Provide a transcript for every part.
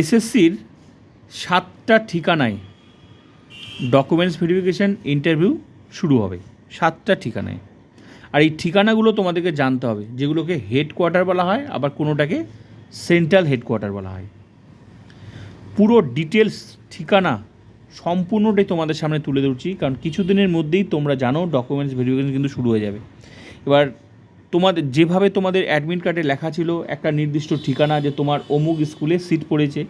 এসএসসির সাতটা ঠিকানায় ডকুমেন্টস ভেরিফিকেশান ইন্টারভিউ শুরু হবে, সাতটা ঠিকানায়। আর এই ঠিকানাগুলো তোমাদেরকে জানতে হবে, যেগুলোকে হেডকোয়ার্টার বলা হয়, আবার কোনোটাকে সেন্ট্রাল হেডকোয়ার্টার বলা হয়। পুরো ডিটেলস ঠিকানা সম্পূর্ণটাই তোমাদের সামনে তুলে ধরছি, কারণ কিছুদিনের মধ্যেই তোমরা জানো ডকুমেন্টস ভেরিফিকেশন কিন্তু শুরু হয়ে যাবে। এবার তোমাদের, যেভাবে তোমাদের অ্যাডমিট কার্ডে লেখা ছিল, একটা নির্দিষ্ট ঠিকানা যে তোমার অমুক স্কুলে সিট পড়েছে,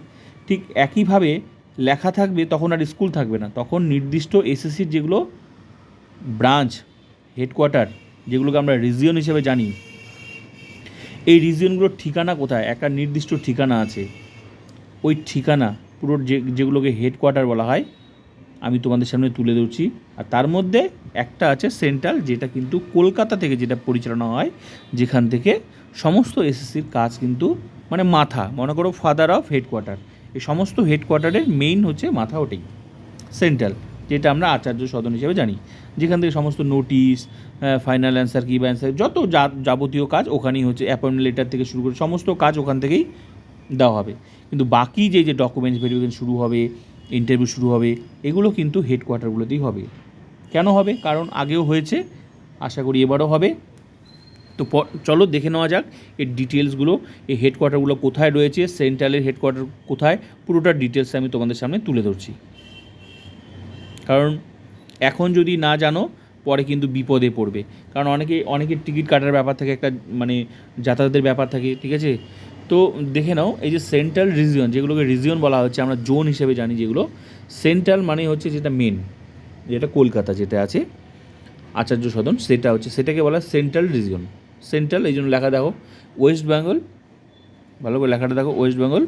ঠিক একইভাবে লেখা থাকবে, তখন আর স্কুল থাকবে না। তখন নির্দিষ্ট এসএসসির যেগুলো ব্রাঞ্চ হেডকোয়ার্টার যেগুলোকে আমরা রিজিয়ন হিসেবে জানি, এই রিজিয়নগুলোর ঠিকানা কোথায়? একটা নির্দিষ্ট ঠিকানা আছে। ওই ঠিকানা, পুরো যে, যেগুলোকে হেডকোয়ার্টার বলা হয় আমি তোমাদের সামনে তুলে ধরছি। আর তার মধ্যে একটা আছে সেন্ট্রাল, যেটা কিন্তু কলকাতা থেকে যেটা পরিচালনা হয়, যেখান থেকে সমস্ত এসএসসির কাজ কিন্তু মানে মাথা, মনে করো ফাদার অফ হেডকোয়ার্টার এই সমস্ত হেডকোয়ার্টারের মেইন হচ্ছে মাথা ওটাই। সেন্ট্রাল, যেটা আমরা আচার্য সদন হিসেবে জানি। যেখান থেকে সমস্ত নোটিশ ফাইনাল অ্যান্সার কি বা অ্যান্সার যত যাবতীয় কাজ ওখানেই হচ্ছে অ্যাপয়েন্টমেন্ট লেটার থেকে শুরু করে সমস্ত কাজ ওখান থেকেই দেওয়া হবে। কিন্তু বাকি যে যে ডকুমেন্টস ভেরিফিকেশন শুরু হবে ইন্টারভিউ শুরু হবে, এগুলো কিন্তু হেডকোয়ার্টারগুলোতেই হবে। কেন হবে? কারণ আগেও হয়েছে, আশা করি এবারও হবে। তো চলো দেখে নেওয়া যাক এর ডিটেলসগুলো এই হেডকোয়ার্টারগুলো কোথায় রয়েছে সেন্ট্রালের হেডকোয়ার্টার কোথায় পুরোটার ডিটেলস আমি তোমাদের সামনে তুলে ধরছি। কারণ এখন যদি না জানো, পরে কিন্তু বিপদে পড়বে। কারণ অনেকে, অনেকের টিকিট কাটার ব্যাপার থাকে, একটা মানে যাতায়াতের ব্যাপার থাকে, ঠিক আছে? তো দেখে নাও, এই যে সেন্ট্রাল রিজিয়ন যেগুলোকে রিজিয়ন বলা হচ্ছে, আমরা জোন হিসেবে জানি যেগুলো। সেন্ট্রাল মানে হচ্ছে যেটা মেন যেটা কলকাতা যেটা আছে, আচার্য সদন, সেটা হচ্ছে, সেটাকে বলা সেন্ট্রাল রিজিয়ন সেন্ট্রাল এই জন্য লেখা দেখো ওয়েস্ট বেঙ্গল ভালো করে লেখাটা দেখো ওয়েস্ট বেঙ্গল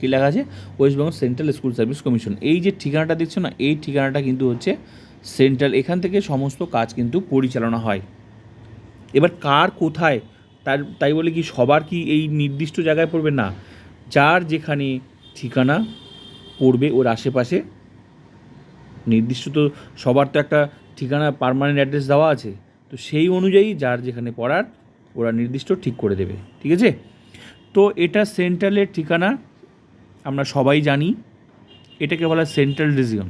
কী লেখা আছে? West Bengal central school service commission এই যে ঠিকানাটা দেখছ না, এই ঠিকানাটা কিন্তু হচ্ছে সেন্ট্রাল এখান থেকে সমস্ত কাজ কিন্তু পরিচালনা হয়। এবার কার কোথায় তার, তাই বলে কি সবার কি এই নির্দিষ্ট জায়গায় পড়বে? না। যার যেখানে ঠিকানা পড়বে ওর আশেপাশে, নির্দিষ্ট তো সবার তো একটা ঠিকানা পার্মানেন্ট অ্যাড্রেস দেওয়া আছে, তো সেই অনুযায়ী যার যেখানে পড়ার, ওরা নির্দিষ্ট ঠিক করে দেবে, ঠিক আছে? তো এটা সেন্ট্রালের ঠিকানা, আমরা সবাই জানি, এটাকে বলা সেন্ট্রাল রিজিয়ন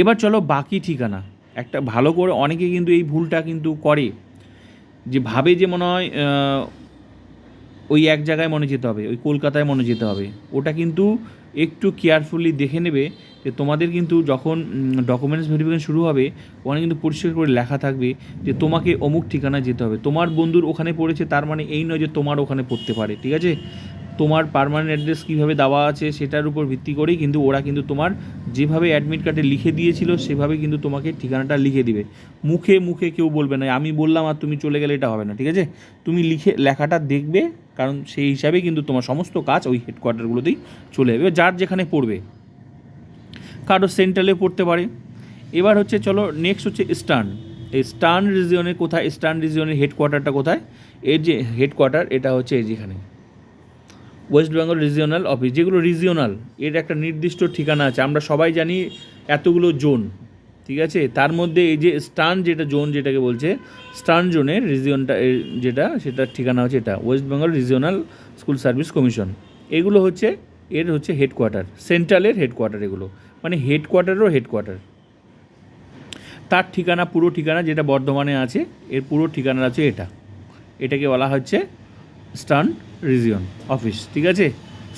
এবার চলো বাকি ঠিকানা। একটা ভালো করে অনেকে কিন্তু এই ভুলটা কিন্তু করে। যে ভাবে যে মনে হয় ওই এক জায়গায় মনে যেতে হবে, ওই কলকাতায় মনে যেতে হবে। ওটা কিন্তু একটু কেয়ারফুলি দেখে নেবে যে তোমাদের কিন্তু যখন ডকুমেন্টস ভেরিফিকেশন শুরু হবে, ওখানে কিন্তু পরিষ্কার করে লেখা থাকবে যে তোমাকে অমুক ঠিকানায় যেতে হবে। তোমার বন্ধুর ওখানে পড়েছে, তার মানে এই নয় যে তোমার ওখানে পড়তে পারে, ঠিক আছে? তোমার পার্মানেন্ট অ্যাড্রেস কীভাবে দেওয়া আছে সেটার উপর ভিত্তি করেই কিন্তু ওরা কিন্তু তোমার যেভাবে অ্যাডমিট কার্ডে লিখে দিয়েছিল সেভাবে কিন্তু তোমাকে ঠিকানাটা লিখে দিবে। মুখে মুখে কেউ বলবে না, আমি বললাম আর তুমি চলে গেলে এটা হবে না, ঠিক আছে? তুমি লিখে, লেখাটা দেখবে, কারণ সেই হিসাবে কিন্তু তোমার সমস্ত কাজ ওই হেডকোয়ার্টারগুলোতেই চলে যাবে, যার যেখানে পড়বে। কারও সেন্ট্রালে পড়তে পারে। এবার হচ্ছে চলো নেক্সট হচ্ছে স্টার্ন এই স্টার্ন রিজিয়নের কোথায়? স্টার্ন রিজিয়নের হেডকোয়ার্টারটা কোথায়? এর যে হেডকোয়ার্টার এটা হচ্ছে এই যেখানে। ওয়েস্ট বেঙ্গল রিজিওনাল অফিস, যেগুলো রিজিওনাল, এর একটা নির্দিষ্ট ঠিকানা আছে। আমরা সবাই জানি এতগুলো জোন, ঠিক আছে? তার মধ্যে এই যে স্টার্ন যেটা জোন যেটাকে বলছে স্টার্ন জোনের রিজিয়নটা এর যেটা সেটার ঠিকানা হচ্ছে এটা, West Bengal regional school service commission. এগুলো হচ্ছে, এর হচ্ছে হেডকোয়ার্টার, সেন্ট্রালের হেডকোয়ার্টার এগুলো মানে হেডকোয়ার্টারও হেডকোয়ার্টার। তার ঠিকানা, পুরো ঠিকানা যেটা বর্ধমানে আছে, এর পুরো ঠিকানা আছে এটা। এটাকে বলা হচ্ছে স্টার্ন রিজিয়ন, অফিস, ঠিক আছে?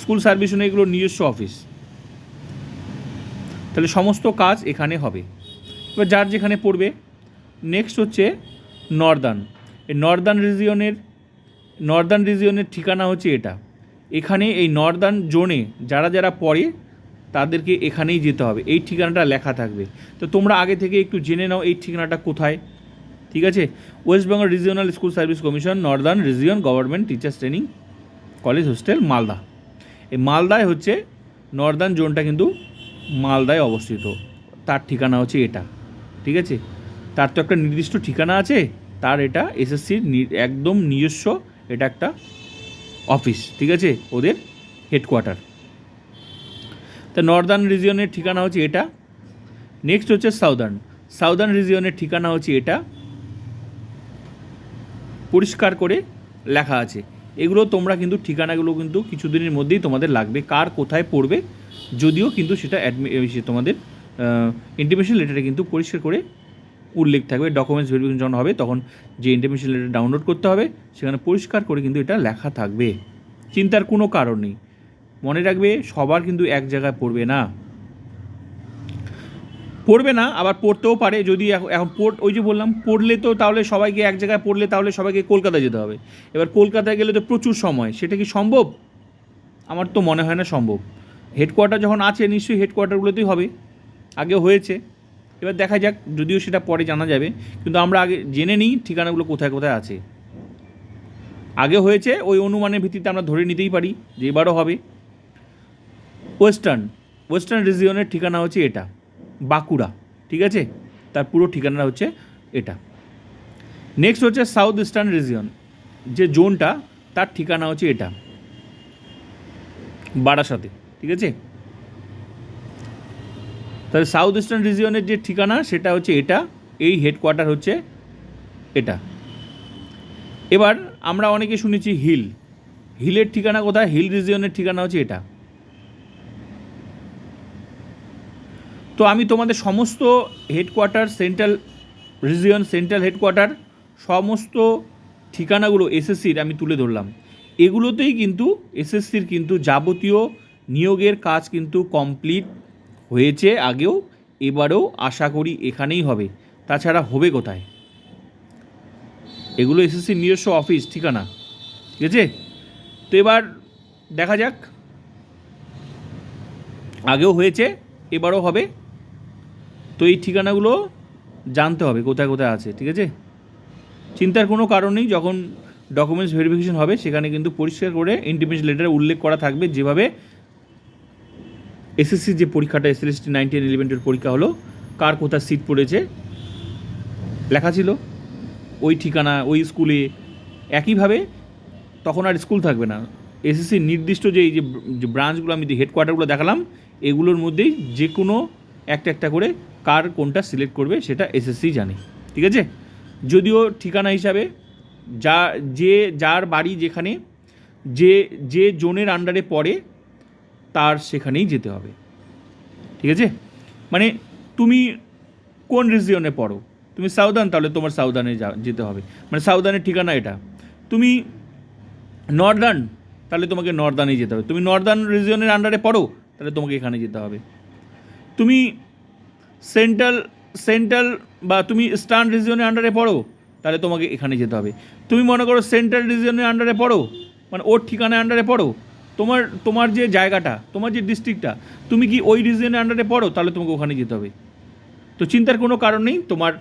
স্কুল সার্ভিস এগুলো নিজস্ব অফিস। তাহলে সমস্ত কাজ এখানে হবে। এবার যার যেখানে পড়বে, নেক্সট হচ্ছে নর্দার্ন। এই নর্দার্ন রিজিয়নের নর্দার্ন রিজিয়নের ঠিকানা হচ্ছে এটা। এখানে এই নর্দার্ন জোনে যারা যারা পড়ে, তাদেরকে এখানেই যেতে হবে। এই ঠিকানাটা লেখা থাকবে। তো তোমরা আগে থেকে একটু জেনে নাও এই ঠিকানাটা কোথায়। ঠিক আছে? West Bengal regional school service commission northern region government teachers training college hostel Malda এই মালদায় হচ্ছে নর্দার্ন জোনটা কিন্তু মালদায় অবস্থিত। তার ঠিকানা হচ্ছে এটা। ঠিক আছে? তার তো একটা নির্দিষ্ট ঠিকানা আছে। তার এটা এসএসসির একদম নিজস্ব এটা একটা অফিস। ঠিক আছে? ওদের হেডকোয়ার্টার তা নর্দার্ন রিজিয়নের ঠিকানা হচ্ছে এটা। নেক্সট হচ্ছে সাউদার্ন সাউদার্ন রিজিয়নের ঠিকানা হচ্ছে এটা। পরিষ্কার করে লেখা আছে। এগুলো তোমরা কিন্তু ঠিকানাগুলো কিন্তু কিছুদিনের মধ্যেই তোমাদের লাগবে, কার কোথায় পড়বে, যদিও কিন্তু সেটা অ্যাডমি তোমাদের ইন্টিমেশন লেটারে কিন্তু পরিষ্কার করে উল্লেখ থাকবে ডকুমেন্টস ভেরিফিকেশন যখন হবে তখন যে ইন্টিমেশন লেটার ডাউনলোড করতে হবে, সেখানে পরিষ্কার করে কিন্তু এটা লেখা থাকবে। চিন্তার কোনো কারণ নেই। মনে রাখবে সবার কিন্তু এক জায়গায় পড়বে না। পড়বে না, আবার পড়তেও পারে। যদি এখন পড়, ওই যে বললাম, পড়লে তো তাহলে সবাইকে এক জায়গায় পড়লে তাহলে সবাইকে কলকাতায় যেতে হবে। এবার কলকাতায় গেলে তো প্রচুর সময়। সেটা কি সম্ভব? আমার তো মনে হয় না সম্ভব। হেডকোয়ার্টার যখন আছে, নিশ্চয়ই হেডকোয়ার্টারগুলোতেই হবে। আগে হয়েছে। এবার দেখা যাক, যদিও সেটা পরে জানা যাবে। কিন্তু আমরা আগে জেনে নিই ঠিকানাগুলো কোথায় কোথায় আছে। আগে হয়েছে, ওই অনুমানের ভিত্তিতে আমরা ধরে নিতেই পারি যে এবারও হবে। ওয়েস্টার্ন ওয়েস্টার্ন রিজিয়নের ঠিকানা হচ্ছে এটা। বাঁকুড়া, ঠিক আছে? তার পুরো ঠিকানা হচ্ছে এটা। নেক্সট হচ্ছে সাউথ ইস্টার্ন রিজিয়ন যে জোনটা, তার ঠিকানা হচ্ছে এটা, বারাসাতে, ঠিক আছে? তাহলে সাউথ ইস্টার্ন রিজিয়নের যে ঠিকানা, সেটা হচ্ছে এটা, এই হেডকোয়ার্টার হচ্ছে এটা। এবার আমরা অনেকে শুনেছি হিল হিলের ঠিকানা কোথায়? হিল রিজিয়নের ঠিকানা হচ্ছে এটা। তো আমি তোমাদের সমস্ত headquarter central region central headquarter সমস্ত ঠিকানাগুলো এসএসসির আমি তুলে ধরলাম। এগুলোতেই কিন্তু এসএসসির কিন্তু যাবতীয় নিয়োগের কাজ কিন্তু কমপ্লিট হয়েছে আগেও, এবারেও আশা করি এখানেই হবে। তাছাড়া হবে কোথায়? এগুলো এসএসসির নিজস্ব অফিস ঠিকানা। ঠিক আছে? তো এবার দেখা যাক। আগেও হয়েছে, এবারও হবে। তো এই ঠিকানাগুলো জানতে হবে, কোথায় কোথায় আছে, ঠিক আছে? চিন্তার কোনো কারণ নেই, যখন ডকুমেন্টস ভেরিফিকেশন হবে, সেখানে কিন্তু পরিষ্কার করে ইন্টিমেশন লেটারে উল্লেখ করা থাকবে, যেভাবে এসএসসির যে পরীক্ষাটা এসএসসি নাইনটিন ইলেভেন্টের পরীক্ষা হলো, কার কোথায় সিট পড়েছে, লেখা ছিল। ওই ঠিকানা, ওই স্কুলে, একইভাবে তখন আর স্কুল থাকবে না। এসএসসির নির্দিষ্ট যে এই যে ব্রাঞ্চগুলো আমি যে হেডকোয়ার্টারগুলো দেখালাম, এগুলোর মধ্যেই যে কোনো একটা একটা করে কার কোনটা সিলেক্ট করবে সেটা এসএসসি জানে, ঠিক আছে? যদিও ঠিকানা হিসাবে যা, যে, যার বাড়ি যেখানে, যে যে জোনের আন্ডারে পড়ে, তার সেখানেই যেতে হবে, ঠিক আছে? মানে তুমি কোন রিজিয়নে পড়ো? তুমি সাউদার্ন, তাহলে তোমার সাউদার্নে যা, যেতে হবে। মানে সাউদার্নের ঠিকানা এটা। তুমি নর্দার্ন, তাহলে তোমাকে নর্দার্নেই যেতে হবে। তুমি নর্দার্ন রিজিয়নের আন্ডারে পড়ো, তাহলে তোমাকে এখানে যেতে হবে। তুমি সেন্ট্রাল সেন্ট্রাল বা তুমি স্টার্ন রিজিয়নের আন্ডারে পড়ো, তাহলে তোমাকে এখানে যেতে হবে। তুমি মনে করো সেন্ট্রাল রিজিয়নের আন্ডারে পড়ো মানে ওর ঠিকানার আন্ডারে পড়ো, তোমার তোমার যে জায়গাটা, তোমার যে ডিস্ট্রিক্টটা তুমি কি ওই রিজিয়নের আন্ডারে পড়ো, তাহলে তোমাকে ওখানে যেতে হবে। তো চিন্তার কোনো কারণ নেই, তোমার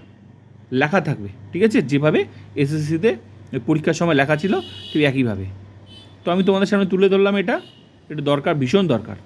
লেখা থাকবে, ঠিক আছে? যেভাবে এসএসসিতে পরীক্ষার সময় লেখা ছিল, ঠিক একইভাবে। তো আমি তোমাদের সামনে তুলে ধরলাম এটা এটা দরকার, ভীষণ দরকার।